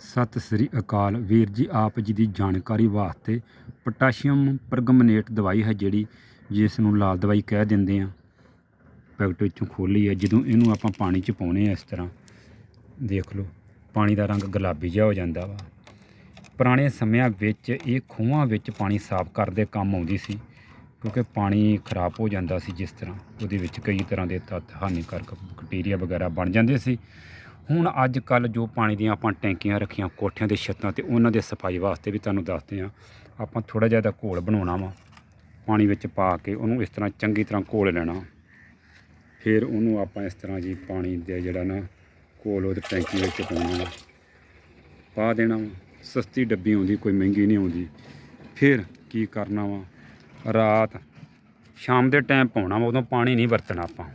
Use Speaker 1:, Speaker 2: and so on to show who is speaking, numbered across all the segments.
Speaker 1: ਸਤਿ ਸ੍ਰੀ ਅਕਾਲ। ਵੀਰ ਜੀ, ਆਪ ਜੀ ਦੀ ਜਾਣਕਾਰੀ ਵਾਸਤੇ ਪੋਟਾਸ਼ੀਅਮ ਪਰਗਮਨੇਟ ਦਵਾਈ ਹੈ ਜਿਹੜੀ ਜਿਸ ਨੂੰ ਲਾਲ ਦਵਾਈ ਕਹਿ ਦਿੰਦੇ ਆ। ਪੈਕਟ ਵਿੱਚੋਂ ਖੋਲੀ ਹੈ, ਜਦੋਂ ਇਹਨੂੰ ਆਪਾਂ ਪਾਣੀ 'ਚ ਪਾਉਨੇ ਆ ਇਸ ਤਰ੍ਹਾਂ। ਦੇਖ ਲਓ, ਪਾਣੀ ਦਾ ਰੰਗ ਗੁਲਾਬੀ ਜਿਹਾ ਹੋ ਜਾਂਦਾ ਵਾ। ਪੁਰਾਣੇ ਸਮਿਆਂ ਵਿੱਚ ਇਹ ਖੂਹਾਂ ਵਿੱਚ ਪਾਣੀ ਸਾਫ਼ ਕਰਦੇ ਕੰਮ ਆਉਂਦੀ ਸੀ, ਕਿਉਂਕਿ ਪਾਣੀ ਖਰਾਬ ਹੋ ਜਾਂਦਾ ਸੀ ਜਿਸ ਤਰ੍ਹਾਂ। ਉਹਦੇ ਵਿੱਚ ਕਈ ਤਰ੍ਹਾਂ ਦੇ ਤੱਤ ਹਾਨੀਕਾਰਕ ਬੈਕਟੀਰੀਆ ਵਗੈਰਾ ਬਣ ਜਾਂਦੇ ਸੀ। ਹੁਣ ਅੱਜ ਕੱਲ ਜੋ ਪਾਣੀ ਦੀਆਂ ਆਪਾਂ ਟੈਂਕੀਆਂ ਰੱਖੀਆਂ, ਕੋਠਿਆਂ ਦੇ ਛੱਤਾਂ ਤੇ ਉਹਨਾਂ ਦੇ ਸਫ਼ਾਈ ਵਾਸਤੇ ਵੀ ਤੁਹਾਨੂੰ ਦੱਸਦੇ ਆ ਆਪਾਂ ਥੋੜਾ ਜਿਹਾ ਦਾ ਘੋਲ ਬਣਾਉਣਾ ਵਾ, ਪਾਣੀ ਵਿੱਚ ਪਾ ਕੇ ਉਹਨੂੰ ਇਸ ਤਰ੍ਹਾਂ ਚੰਗੀ ਤਰ੍ਹਾਂ ਘੋਲ ਲੈਣਾ। ਫਿਰ ਉਹਨੂੰ ਆਪਾਂ ਇਸ ਤਰ੍ਹਾਂ ਜੀ ਪਾਣੀ ਦੇ ਜਿਹੜਾ ਨਾ ਘੋਲ ਉਹਦੇ ਟੈਂਕੀ ਵਿੱਚ ਪਾਉਣਾ ਵਾ। ਪਾ ਦੇਣਾ ਵਾ, ਸਸਤੀ ਡੱਬੀ ਆਉਂਦੀ, ਕੋਈ ਮਹਿੰਗੀ ਨਹੀਂ ਆਉਂਦੀ। ਫਿਰ ਕੀ ਕਰਨਾ ਵਾ, ਰਾਤ ਸ਼ਾਮ ਦੇ ਟਾਈਮ ਪਾਉਣਾ ਵਾ, ਉਦੋਂ ਪਾਣੀ ਨਹੀਂ ਵਰਤਣਾ ਆਪਾਂ।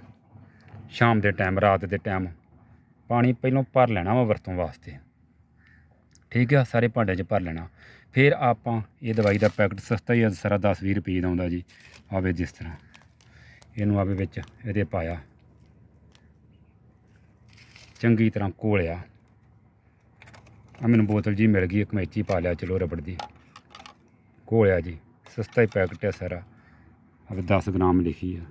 Speaker 1: ਸ਼ਾਮ ਦੇ ਟਾਈਮ ਰਾਤ ਦੇ ਟਾਈਮ ਪਾਣੀ ਪਹਿਲਾਂ ਭਰ ਲੈਣਾ ਵਾ ਵਰਤੋਂ ਵਾਸਤੇ। ਠੀਕ ਆ, ਸਾਰੇ ਭਾਂਡਿਆਂ 'ਚ ਭਰ ਲੈਣਾ। ਫਿਰ ਆਪਾਂ ਇਹ ਦਵਾਈ ਦਾ ਪੈਕਟ ਸਸਤਾ ਹੀ ਆ, ਸਾਰਾ 10 20 ਰੁਪਏ ਦਾ ਆਉਂਦਾ ਜੀ। ਆਵੇ ਜਿਸ ਤਰ੍ਹਾਂ। ਇਹਨੂੰ ਆਵੇ ਵਿੱਚ ਇਹਦੇ ਪਾਇਆ। ਚੰਗੀ ਤਰ੍ਹਾਂ ਘੋਲਿਆ। ਆ ਮੈਨੂੰ ਬੋਤਲ ਜੀ ਮਿਲ ਗਈ, ਇੱਕ ਮੈਚੀ ਪਾ ਲਿਆ, ਚਲੋ ਰਬੜ ਦੀ। ਘੋਲਿਆ ਜੀ। ਸਸਤਾ ਹੀ ਪੈਕਟ ਹੈ ਸਾਰਾ। ਆਵੇ 10 ਗ੍ਰਾਮ ਲਿਖੀ ਆ।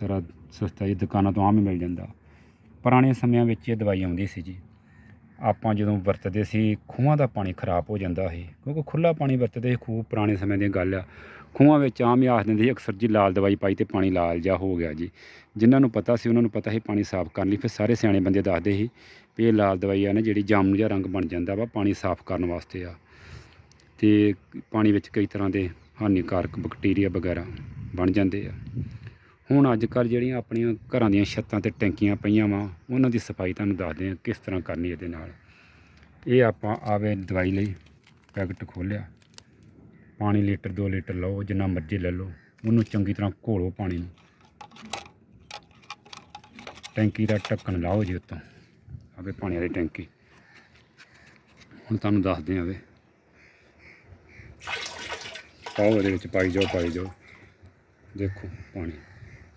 Speaker 1: ਸਾਰਾ ਸਸਤਾ ਹੀ, ਦੁਕਾਨਾਂ ਤੋਂ ਆਮ ਹੀ ਮਿਲ ਜਾਂਦਾ। ਪੁਰਾਣੇ ਸਮਿਆਂ ਵਿੱਚ ਇਹ ਦਵਾਈ ਆਉਂਦੀ ਸੀ ਜੀ। ਆਪਾਂ ਜਦੋਂ ਵਰਤਦੇ ਸੀ, ਖੂਹਾਂ ਦਾ ਪਾਣੀ ਖਰਾਬ ਹੋ ਜਾਂਦਾ ਸੀ, ਕਿਉਂਕਿ ਖੁੱਲਾ ਪਾਣੀ ਵਰਤਦੇ ਸੀ ਖੂਹ ਪੁਰਾਣੇ ਸਮੇਂ ਦੀ ਗੱਲ ਆ। ਖੂਹਾਂ ਵਿੱਚ ਆਮ ਹੀ ਆਖ ਦਿੰਦੇ ਸੀ, ਅਕਸਰ ਜੀ ਲਾਲ ਦਵਾਈ ਪਾਈ ਤੇ ਪਾਣੀ ਲਾਲ ਜਿਹਾ ਹੋ ਗਿਆ ਜੀ। ਜਿਨ੍ਹਾਂ ਨੂੰ ਪਤਾ ਸੀ, ਉਹਨਾਂ ਨੂੰ ਪਤਾ ਸੀ ਪਾਣੀ ਸਾਫ਼ ਕਰਨ ਲਈ, ਫਿਰ ਸਾਰੇ ਸਿਆਣੇ ਬੰਦੇ ਦੱਸਦੇ ਸੀ ਵੀ ਇਹ ਲਾਲ ਦਵਾਈ ਆ ਨਾ, ਜਿਹੜੀ ਜਾਮਨ ਜਿਹਾ ਰੰਗ ਬਣ ਜਾਂਦਾ ਵਾ, ਪਾਣੀ ਸਾਫ਼ ਕਰਨ ਵਾਸਤੇ ਆ। ਤੇ ਪਾਣੀ ਵਿੱਚ ਕਈ ਤਰ੍ਹਾਂ ਦੇ ਹਾਨੀਕਾਰਕ ਬੈਕਟੀਰੀਆ ਵਗੈਰਾ ਬਣ ਜਾਂਦੇ ਆ। ਹੁਣ ਅੱਜ ਕੱਲ੍ਹ ਜਿਹੜੀਆਂ ਆਪਣੀਆਂ ਘਰਾਂ ਦੀਆਂ ਛੱਤਾਂ ਤੇ ਟੈਂਕੀਆਂ ਪਈਆਂ ਵਾ, ਉਹਨਾਂ ਦੀ ਸਫ਼ਾਈ ਤੁਹਾਨੂੰ ਦੱਸਦੇ ਹਾਂ ਕਿਸ ਤਰ੍ਹਾਂ ਕਰਨੀ ਇਹਦੇ ਨਾਲ। ਇਹ ਆਪਾਂ ਆਵੇ ਦਵਾਈ ਲਈ, ਪੈਕਟ ਖੋਲ੍ਹਿਆ। ਪਾਣੀ ਲੀਟਰ 2 ਲੀਟਰ ਲਓ, ਜਿੰਨਾ ਮਰਜ਼ੀ ਲੈ ਲਓ। ਉਹਨੂੰ ਚੰਗੀ ਤਰ੍ਹਾਂ ਘੋਲੋ ਪਾਣੀ ਨੂੰ। ਟੈਂਕੀ ਦਾ ਢੱਕਣ ਲਾਓ ਜੀ ਉੱਤੋਂ। ਆਵੇ ਪਾਣੀ ਵਾਲੀ ਟੈਂਕੀ। ਹੁਣ ਤੁਹਾਨੂੰ ਦੱਸਦੇ ਹਾਂ ਵੇ ਪਾਓ ਇਹਦੇ ਵਿੱਚ, ਪਾਈ ਜਾਓ ਪਾਈ ਜਾਓ। ਦੇਖੋ ਪਾਣੀ।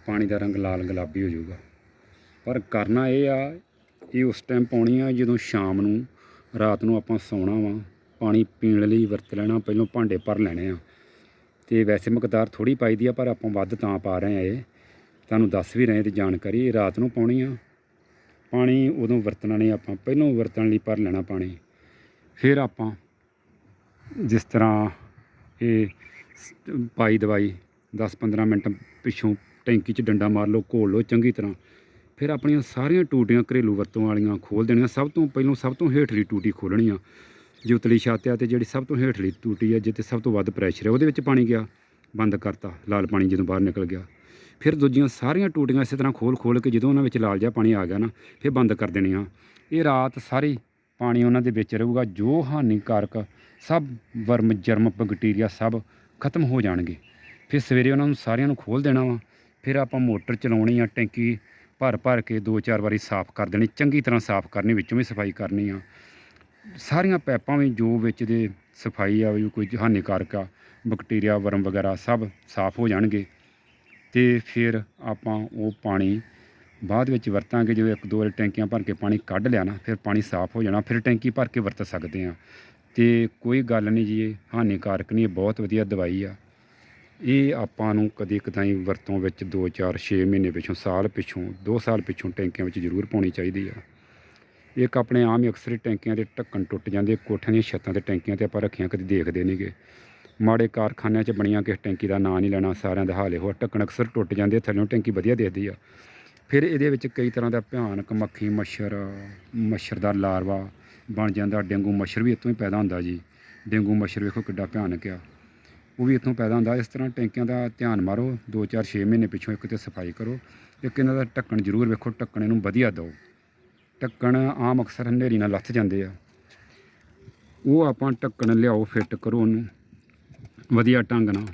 Speaker 1: ਪਾਣੀ ਦਾ ਰੰਗ ਲਾਲ ਗੁਲਾਬੀ ਹੋ ਜਾਊਗਾ। ਪਰ ਕਰਨਾ ਇਹ ਆ, ਇਹ ਉਸ ਟਾਈਮ ਪਾਉਣੀ ਆ ਜਦੋਂ ਸ਼ਾਮ ਨੂੰ, ਰਾਤ ਨੂੰ ਆਪਾਂ ਸੌਣਾ ਵਾ, ਪਾਣੀ ਪੀਣ ਲਈ ਵਰਤ ਲੈਣਾ, ਪਹਿਲਾਂ ਭਾਂਡੇ ਭਰ ਲੈਣੇ ਆ। ਤੇ ਵੈਸੇ ਮਕਦਾਰ ਥੋੜੀ ਪਾਈਦੀ ਆ, ਪਰ ਆਪਾਂ ਵੱਧ ਤਾਂ ਪਾ ਰਹੇ ਆ ਇਹ। ਤੁਹਾਨੂੰ ਦੱਸ ਵੀ ਰਹੇ ਤੇ ਜਾਣਕਾਰੀ ਰਾਤ ਨੂੰ ਪਾਉਣੀ ਆ। ਪਾਣੀ ਉਦੋਂ ਵਰਤਣਾ ਨਹੀਂ, ਆਪਾਂ ਪਹਿਲਾਂ ਵਰਤਣ ਲਈ ਭਰ ਲੈਣਾ ਪਾਣੀ। ਫਿਰ ਆਪਾਂ ਜਿਸ ਤਰ੍ਹਾਂ ਇਹ ਪਾਈ ਦਵਾਈ 10-15 ਮਿੰਟ ਪਿੱਛੋਂ ਟੈਂਕੀ 'ਚ ਡੰਡਾ ਮਾਰ ਲਓ, ਘੋਲ ਲਓ ਚੰਗੀ ਤਰ੍ਹਾਂ। ਫਿਰ ਆਪਣੀਆਂ ਸਾਰੀਆਂ ਟੂਟੀਆਂ ਘਰੇਲੂ ਵਰਤੋਂ ਵਾਲੀਆਂ ਖੋਲ ਦੇਣੀਆਂ। ਸਭ ਤੋਂ ਪਹਿਲਾਂ ਸਭ ਤੋਂ ਹੇਠਲੀ ਟੂਟੀ ਖੋਲਣੀ ਆ ਜੇ ਉਤਲੀ ਛੱਤ ਆ ਤੇ ਜਿਹੜੀ ਸਭ ਤੋਂ ਹੇਠਲੀ ਟੂਟੀ ਆ, ਜਿੱਥੇ ਸਭ ਤੋਂ ਵੱਧ ਪ੍ਰੈਸ਼ਰ ਹੈ ਉਹਦੇ ਵਿੱਚ ਪਾਣੀ ਗਿਆ, ਬੰਦ ਕਰਤਾ, ਲਾਲ ਪਾਣੀ ਜਦੋਂ ਬਾਹਰ ਨਿਕਲ ਗਿਆ। ਫਿਰ ਦੂਜੀਆਂ ਸਾਰੀਆਂ ਟੂਟੀਆਂ ਇਸੇ ਤਰ੍ਹਾਂ ਖੋਲ ਖੋਲ ਕੇ ਜਦੋਂ ਉਹਨਾਂ ਵਿੱਚ ਲਾਲ ਜਿਹਾ ਪਾਣੀ ਆ ਗਿਆ ਨਾ, ਫਿਰ ਬੰਦ ਕਰ ਦੇਣੀਆਂ। ਇਹ ਰਾਤ ਸਾਰੀ ਪਾਣੀ ਉਹਨਾਂ ਦੇ ਵਿੱਚ ਰਹੂਗਾ, ਜੋ ਹਾਨੀਕਾਰਕ ਸਭ ਵਰਮ ਜਰਮ ਬੈਕਟੀਰੀਆ ਸਭ ਖਤਮ ਹੋ ਜਾਣਗੇ। ਫਿਰ ਸਵੇਰੇ ਉਹਨਾਂ ਨੂੰ ਸਾਰਿਆਂ ਨੂੰ ਖੋਲ ਦੇਣਾ ਵਾ। ਫਿਰ ਆਪਾਂ ਮੋਟਰ ਚਲਾਉਣੀ ਆ, ਟੈਂਕੀ ਭਰ ਭਰ ਕੇ ਦੋ ਚਾਰ ਵਾਰੀ ਸਾਫ਼ ਕਰ ਦੇਣੀ, ਚੰਗੀ ਤਰ੍ਹਾਂ ਸਾਫ਼ ਕਰਨੀ, ਵਿੱਚੋਂ ਵੀ ਸਫ਼ਾਈ ਕਰਨੀ ਆ। ਸਾਰੀਆਂ ਪੈਪਾਂ ਵੀ ਜੋ ਵਿੱਚ ਦੇ ਸਫ਼ਾਈ ਆ, ਵੀ ਕੋਈ ਹਾਨੀਕਾਰਕ ਆ, ਬੈਕਟੀਰੀਆ, ਵਰਮ ਵਗੈਰਾ ਸਭ ਸਾਫ਼ ਹੋ ਜਾਣਗੇ। ਤੇ ਫਿਰ ਆਪਾਂ ਉਹ ਪਾਣੀ ਬਾਅਦ ਵਿੱਚ ਵਰਤਾਂਗੇ, ਜਦੋਂ ਇੱਕ ਦੋ ਵਾਰੀ ਟੈਂਕੀਆਂ ਭਰ ਕੇ ਪਾਣੀ ਕੱਢ ਲਿਆ ਨਾ, ਫਿਰ ਪਾਣੀ ਸਾਫ਼ ਹੋ ਜਾਣਾ, ਫਿਰ ਟੈਂਕੀ ਭਰ ਕੇ ਵਰਤ ਸਕਦੇ ਆ। ਤੇ ਕੋਈ ਗੱਲ ਨਹੀਂ ਜੀ, ਇਹ ਹਾਨੀਕਾਰਕ ਨਹੀਂ, ਇਹ ਬਹੁਤ ਵਧੀਆ ਦਵਾਈ ਆ। ਇਹ ਆਪਾਂ ਨੂੰ ਕਦੇ ਕਦਾਈ ਵਰਤੋਂ ਵਿੱਚ 2 4 6 ਮਹੀਨੇ ਪਿੱਛੋਂ, ਸਾਲ ਪਿੱਛੋਂ 2 ਸਾਲ ਪਿੱਛੋਂ ਟੈਂਕੀਆਂ ਵਿੱਚ ਜ਼ਰੂਰ ਪਾਉਣੀ ਚਾਹੀਦੀ ਆ। ਇੱਕ ਆਪਣੇ ਆਮ ਹੀ ਅਕਸਰ ਹੀ ਟੈਂਕੀਆਂ ਦੇ ਢੱਕਣ ਟੁੱਟ ਜਾਂਦੇ, ਕੋਠਿਆਂ ਦੀਆਂ ਛੱਤਾਂ ਤੇ ਟੈਂਕੀਆਂ ਤੇ ਆਪਾਂ ਰੱਖੀਆਂ ਕਦੇ ਦੇਖਦੇ ਨਹੀਂਗੇ ਮਾੜੇ ਕਾਰਖਾਨਿਆਂ 'ਚ ਬਣੀਆਂ ਕਿਸ ਟੈਂਕੀ ਦਾ ਨਾਂ ਨਹੀਂ ਲੈਣਾ, ਸਾਰਿਆਂ ਦਾ ਹਾਲੇ ਹੋ ਢੱਕਣ ਅਕਸਰ ਟੁੱਟ ਜਾਂਦੇ ਥੱਲੋਂ ਟੈਂਕੀ ਵਧੀਆ ਦਿਖਦੀ ਆ। ਫਿਰ ਇਹਦੇ ਵਿੱਚ ਕਈ ਤਰ੍ਹਾਂ ਦਾ ਭਿਆਨਕ ਮੱਖੀ ਮੱਛਰ ਮੱਛਰ ਦਾ ਲਾਰਵਾ ਬਣ ਜਾਂਦਾ, ਡੇਂਗੂ ਮੱਛਰ ਵੀ ਇੱਥੋਂ ਹੀ ਪੈਦਾ ਹੁੰਦਾ ਜੀ। ਡੇਂਗੂ ਮੱਛਰ ਵੇਖੋ ਕਿੱਡਾ ਭਿਆਨਕ ਆ। ਉਹ ਵੀ ਇੱਥੋਂ ਪੈਦਾ ਹੁੰਦਾ। ਇਸ ਤਰ੍ਹਾਂ ਟੈਂਕੀਆਂ ਦਾ ਧਿਆਨ ਮਾਰੋ 2 4 6 ਮਹੀਨੇ ਪਿੱਛੋਂ ਇੱਕ ਤੇ ਸਫ਼ਾਈ ਕਰੋ। ਇੱਕ ਇਹਨਾਂ ਦਾ ਢੱਕਣ ਜ਼ਰੂਰ ਵੇਖੋ, ਢੱਕਣ ਇਹਨੂੰ ਵਧੀਆ ਦਿਓ। ਢੱਕਣ ਆਮ ਅਕਸਰ ਹਨੇਰੀ ਨਾਲ ਲੱਥ ਜਾਂਦੇ ਆ। ਉਹ ਆਪਾਂ ਢੱਕਣ ਲਿਆਓ, ਫਿੱਟ ਕਰੋ ਉਹਨੂੰ। ਵਧੀਆ ਢੰਗ ਨਾਲ।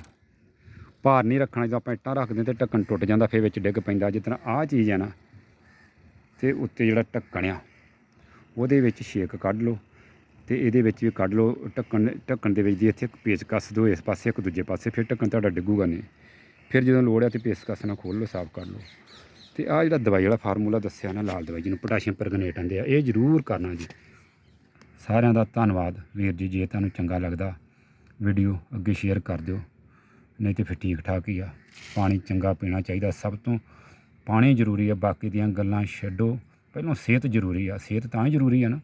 Speaker 1: ਭਾਰ ਨਹੀਂ ਰੱਖਣਾ, ਜਦੋਂ ਆਪਾਂ ਇੱਟਾਂ ਰੱਖਦੇ ਤੇ ਢੱਕਣ ਟੁੱਟ ਜਾਂਦਾ, ਫਿਰ ਵਿੱਚ ਡਿੱਗ ਪੈਂਦਾ। ਜਿਸ ਤਰ੍ਹਾਂ ਆਹ ਚੀਜ਼ ਹੈ ਨਾ, ਤੇ ਉੱਤੇ ਜਿਹੜਾ ਢੱਕਣ ਆ, ਉਹਦੇ ਵਿੱਚ ਛੇਕ ਕੱਢ ਲਓ। ਤੇ ਇਹਦੇ ਵਿੱਚ ਵੀ ਕੱਢ ਲਓ, ਢੱਕਣ ਢੱਕਣ ਦੇ ਵਿੱਚ ਦੀ ਇੱਥੇ ਇੱਕ ਪੇਚ ਕੱਸ ਦਿਓ ਇਸ ਪਾਸੇ ਇੱਕ ਦੂਜੇ ਪਾਸੇ, ਫਿਰ ਢੱਕਣ ਤੁਹਾਡਾ ਡਿੱਗੂਗਾ ਨਹੀਂ। ਫਿਰ ਜਦੋਂ ਲੋੜ ਹੈ ਤੇ ਪੇਚ ਕੱਸ ਨਾਲ ਖੋਲ ਲਓ, ਸਾਫ਼ ਕਰ ਲਓ। ਤੇ ਆਹ ਜਿਹੜਾ ਦਵਾਈ ਵਾਲਾ ਫਾਰਮੂਲਾ ਦੱਸਿਆ ਨਾ, ਲਾਲ ਦਵਾਈ ਜਿਹਨੂੰ ਪੋਟਾਸ਼ੀਅਮ ਪਰਗਨੇਟ ਕਹਿੰਦੇ ਆ, ਇਹ ਜ਼ਰੂਰ ਕਰਨਾ ਜੀ। ਸਾਰਿਆਂ ਦਾ ਧੰਨਵਾਦ, ਵੀਰ ਜੀ, ਜੇ ਤੁਹਾਨੂੰ ਚੰਗਾ ਲੱਗਦਾ, ਵੀਡੀਓ ਅੱਗੇ ਸ਼ੇਅਰ ਕਰ ਦਿਓ। ਨਹੀਂ ਤੇ ਫਿਰ ਠੀਕ ਠਾਕ ਹੀ ਆ। ਪਾਣੀ ਚੰਗਾ ਪੀਣਾ ਚਾਹੀਦਾ, ਸਭ ਤੋਂ ਪਾਣੀ ਜ਼ਰੂਰੀ ਆ, ਬਾਕੀ ਦੀਆਂ ਗੱਲਾਂ ਛੱਡੋ। ਪਹਿਲਾਂ ਸਿਹਤ ਜ਼ਰੂਰੀ ਆ, ਸਿਹਤ ਤਾਂ ਹੀ ਜ਼ਰੂਰੀ ਆ ਨਾ।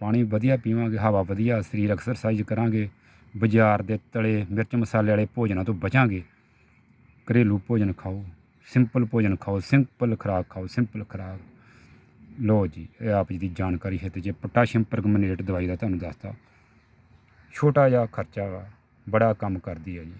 Speaker 1: ਪਾਣੀ ਵਧੀਆ ਪੀਵਾਂਗੇ, ਹਵਾ ਵਧੀਆ, ਸਰੀਰ ਐਕਸਰਸਾਈਜ਼ ਕਰਾਂਗੇ, ਬਾਜ਼ਾਰ ਦੇ ਤਲੇ ਮਿਰਚ ਮਸਾਲੇ ਵਾਲੇ ਭੋਜਨਾਂ ਤੋਂ ਬਚਾਂਗੇ। ਘਰੇਲੂ ਭੋਜਨ ਖਾਓ ਸਿੰਪਲ ਭੋਜਨ ਖਾਓ ਸਿੰਪਲ ਖੁਰਾਕ ਖਾਓ ਸਿੰਪਲ ਖੁਰਾਕ। ਲੋ ਜੀ, ਇਹ ਆਪ ਜੀ ਦੀ ਜਾਣਕਾਰੀ ਹੈ ਤੇ ਜੇ ਪੋਟਾਸ਼ੀਅਮ ਪਰਗਮਨੇਟ ਦਵਾਈ ਦਾ ਤੁਹਾਨੂੰ ਦੱਸਤਾ, ਛੋਟਾ ਜਿਹਾ ਖਰਚਾ ਵਾ, ਬੜਾ ਕੰਮ ਕਰਦੀ ਹੈ ਜੀ।